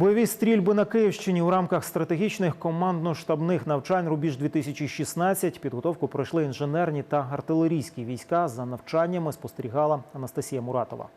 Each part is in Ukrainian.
Бойові стрільби на Київщині у рамках стратегічних командно-штабних навчань Рубіж 2016 підготовку пройшли інженерні та артилерійські війська. За навчаннями спостерігала Анастасія Муратова.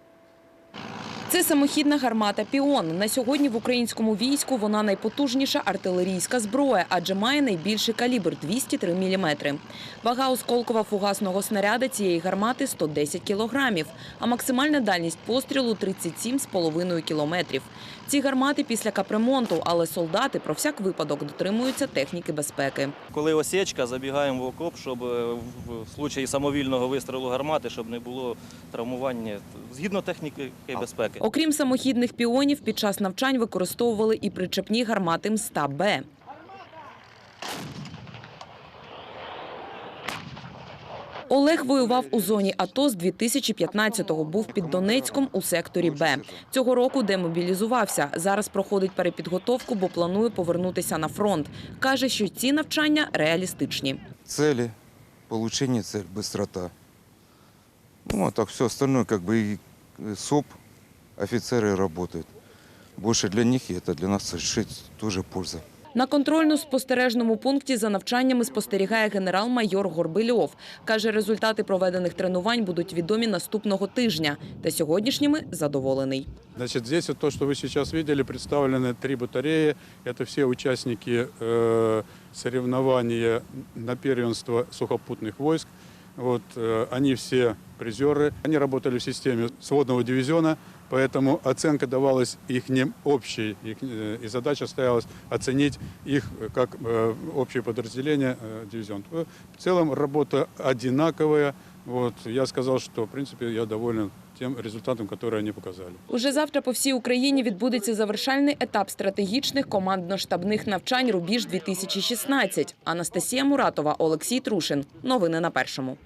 Це самохідна гармата Піон. На сьогодні в українському війську вона найпотужніша артилерійська зброя, адже має найбільший калібр 203 мм. Вага осколкова фугасного снаряда цієї гармати 110 кілограмів, а максимальна дальність пострілу 37,5 кілометрів. Ці гармати після капремонту, але солдати про всяк випадок дотримуються техніки безпеки. Коли осечка, забігаємо в окоп, щоб е, в случаї самовільного вистрілу гармати, щоб не було травмування згідно техніки безпеки. Окрім самохідних піонів, під час навчань використовували і причепні гармати МСТА-Б. Олег воював у зоні АТО з 2015-го. Був під Донецьком у секторі Б. Цього року демобілізувався. Зараз проходить перепідготовку, бо планує повернутися на фронт. Каже, що ці навчання реалістичні. цели, получение цель, быстрота. Ну, а так все остальное, как бы и э, СОП, офицеры работают. Больше для них, и это для нас решить тоже польза. На контрольно-спостережному пункті за навчаннями спостерігає генерал-майор Горбильов. Каже, результати проведених тренувань будуть відомі наступного тижня. Та сьогоднішніми задоволений. Значит, здесь вот то, что вы сейчас видели, представлены три батареи. Это все участники э, соревнования на первенство сухопутных войск. Вот, э, они все призеры. Они работали в системе сводного дивизиона, поэтому оценка давалась их не общей, их, э, и задача стоялась оценить их э, как э, общее подразделение э, дивизион. В целом работа одинаковая. Вот, я сказал, что в принципе я доволен тем результатом, который они показали. Уже завтра по всій Україні відбудеться завершальний етап стратегічних командно-штабних навчань «Рубіж-2016». Анастасія Муратова, Олексій Трушин. Новини на першому.